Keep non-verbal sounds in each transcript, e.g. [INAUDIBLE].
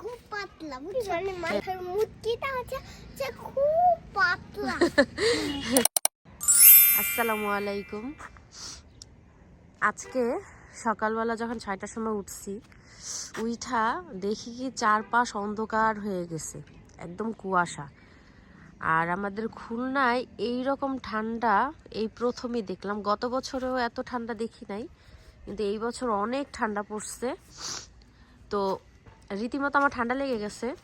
খুব পাতলা বুঝছ? মানে মাথার মুটকিটা হচ্ছে যে খুব পাতলা। আসসালামু আলাইকুম। আজকে সকালবেলা যখন ছয়টার সময় উঠছি উইঠা দেখি কি চারপাশ অন্ধকার হয়ে গেছে একদম কুয়াশা। আর আমাদের খুলনায় এই রকম ঠান্ডা এই প্রথমই দেখলাম। গত বছরেও এত ঠান্ডা দেখি নাই কিন্তু এই বছর অনেক ঠান্ডা পড়ছে। তো রীতিমতো আমার ঠান্ডা লেগে গেছে।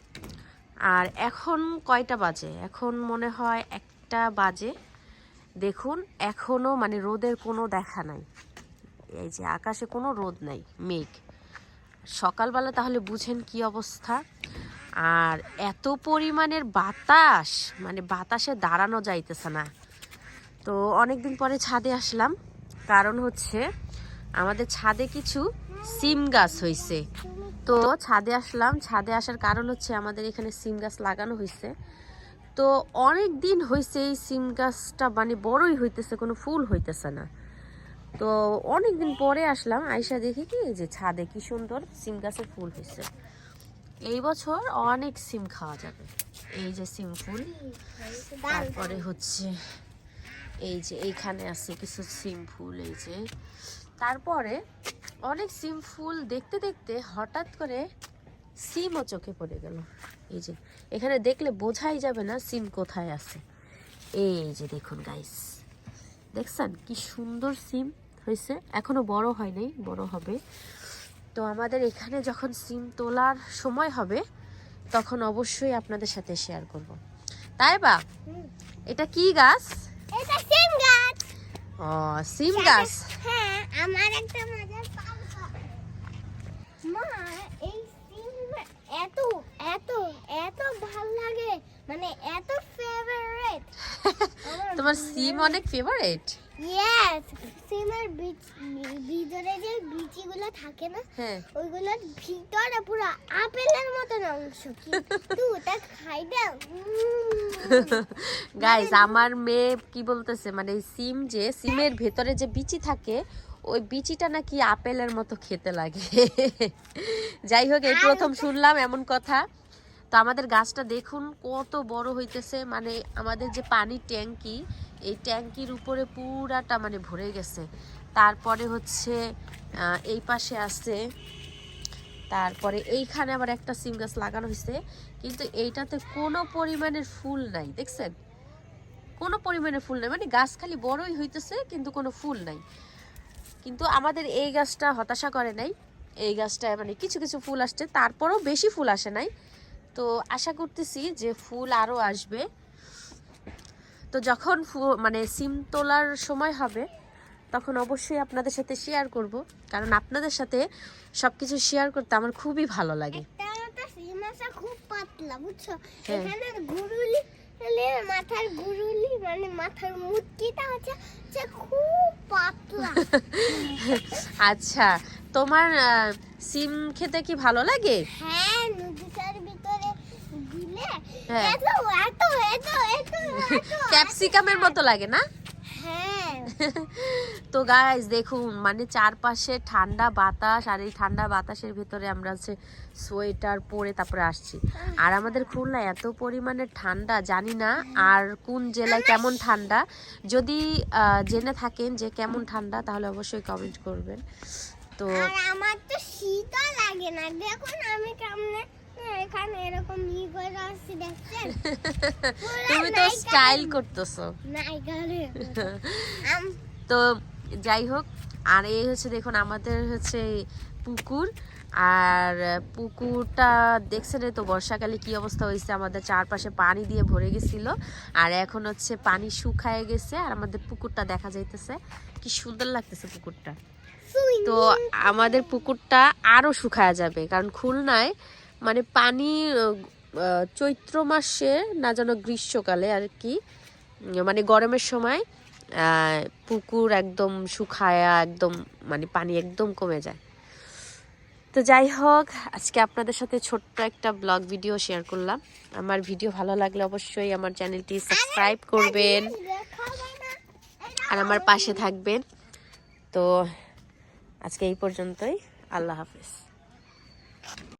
আর এখন কয়টা বাজে? এখন মনে হয় একটা বাজে। দেখুন, এখনও মানে রোদের কোনো দেখা নাই। এই যে আকাশে কোনো রোদ নাই, মেঘ। সকালবেলা তাহলে বুঝেন কি অবস্থা। আর এত পরিমাণের বাতাস মানে বাতাসে দাঁড়ানো যাইতেছে না। তো অনেকদিন পরে ছাদে আসলাম। কারণ হচ্ছে আমাদের ছাদে কিছু সিম গাছ হয়েছে তো ছাদে আসলাম। ছাদে আসার কারণ হচ্ছে আমাদের এখানে সিম গাছ লাগানো হয়েছে তো অনেক দিন হয়েছে এই সিম গাছটা মানে বড়ই হইতেছে, কোনো ফুল হইতেছে না। তো অনেক দিন পরে আসলাম আয়সা দেখি কি যে ছাদে কি সুন্দর সিম গাছের ফুল হয়েছে এই বছর অনেক সিম খাওয়া যাবে। এই যে সিম ফুল, তারপরে হচ্ছে এই যে এইখানে আছে কিছু সিম ফুল, এই যে। তারপরে অনেক সিম ফুল দেখতে দেখতে হঠাৎ করে সিমও চোখে পড়ে গেল। এই যে এখানে দেখলে বোঝাই যাবে না সিম কোথায় আছে। এই যে দেখুন গাইস দেখছেন কি সুন্দর সিম হয়েছে। এখনও বড় হয় নাই বড় হবে। তো আমাদের এখানে যখন সিম তোলার সময় হবে তখন অবশ্যই আপনাদের সাথে শেয়ার করব। তাই বা এটা কি গাছ? এটা গাছ ও সিম গাছ। হ্যাঁ আমার একটা মজার মা এই সিম এত এত এত ভালো লাগে। মানে এত ফেভারিট তোমার সিম অনেক ফেভারিট ইয়েস সিমের বীজ ভিতরে যে বিচিগুলো থাকে না হ্যাঁ। ওইগুলোর ভিতরে পুরো আপেলের মতন অংশ। কিন্তু ওটা খাই দাও গাইজ আমার মেয়ে কি বলতেছে মানে সিম যে সিমের ভেতরে যে বিচি থাকে ওই বিচিটা নাকি আপেলের মতো খেতে লাগে। যাই হোক এই প্রথম শুনলাম এমন কথা। তো আমাদের গাছটা দেখুন কত বড় হইতেছে মানে আমাদের যে পানির ট্যাঙ্কি এই ট্যাঙ্কির উপরে পুরাটা মানে ভরে গেছে। তারপরে হচ্ছে এই পাশে আছে, তারপরে এইখানে আবার একটা সিম গাছ লাগানো হয়েছে, কিন্তু এইটাতে কোনো পরিমাণের ফুল নাই, দেখছেন? কোনো পরিমাণের ফুল নাই মানে গাছ খালি বড়ই হইতেছে, কিন্তু কোনো ফুল নাই। কিন্তু আমাদের এই গাছটা হতাশা করে নাই, এই গাছটায় মানে কিছু কিছু ফুল আসছে, তারপরেও বেশি ফুল আসে নাই। তো আশা করতেছি যে ফুল আরও আসবে। তো যখন মানে সিম তোলার সময় হবে তখন অবশ্যই আপনাদের সাথে শেয়ার করব। কারণ আপনাদের সাথে সব কিছু শেয়ার করতে আমার খুবই ভালো লাগে। সিম খুব পাতলা বুঝছ? হ্যাঁ। এখানে গুরুলি মাথার গুরুলি মানে মাথার মুটকিটা হচ্ছে খুব পাতলা। [LAUGHS] আচ্ছা তোমার সিম খেতে কি ভালো লাগে? হ্যাঁ নুডলসের ভিতরে দিলে হ্যাঁ। এত এত এত এত এত ক্যাপসিকামের মতো লাগে না? হ্যাঁ। [LAUGHS] তো গাইজ দেখুন মানে চারপাশে ঠান্ডা বাতাস আর এই ঠান্ডা বাতাসের ভিতরে আমরা হচ্ছে সোয়েটার পরে তারপরে আসছি। আর আমাদের খুলনা এত পরিমাণে ঠান্ডা জানি না আর কোন জেলায় কেমন ঠান্ডা। যদি জেনে থাকেন যে কেমন ঠান্ডা তাহলে অবশ্যই কমেন্ট করবেন। তো আমার তো শীতও লাগে না। দেখুন আমি কেমনে এখানে এরকম ই করে আসছি দেখছেন? [LAUGHS] তুমি তো স্টাইল করতেছো। [LAUGHS] তো যাই হোক আর এই হচ্ছে দেখুন আমাদের হচ্ছে পুকুর। আর পুকুরটা দেখছেন তো বর্ষাকালে কি অবস্থা হয়েছে? আমাদের চারপাশে পানি দিয়ে ভরে গেছিল। আর এখন হচ্ছে পানি শুকায় গেছে আর আমাদের পুকুরটা দেখা যাইতেছে। কি সুন্দর লাগতেছে পুকুরটা। তো আমাদের পুকুরটা আরও শুকায়া যাবে কারণ খুলনায় মানে পানি চৈত্র মাসে না যেন গ্রীষ্মকালে আর কি মানে গরমের সময় পুকুর একদম শুকায়া একদম মানে পানি একদম কমে যায়। তো যাই হোক, আজকে আপনাদের সাথে ছোট্ট একটা ব্লগ ভিডিও শেয়ার করলাম। আমার ভিডিও ভালো লাগলে অবশ্যই আমার চ্যানেলটি সাবস্ক্রাইব করবেন আর আমার পাশে থাকবেন। তো আজকে এই পর্যন্তই। আল্লাহ হাফেজ।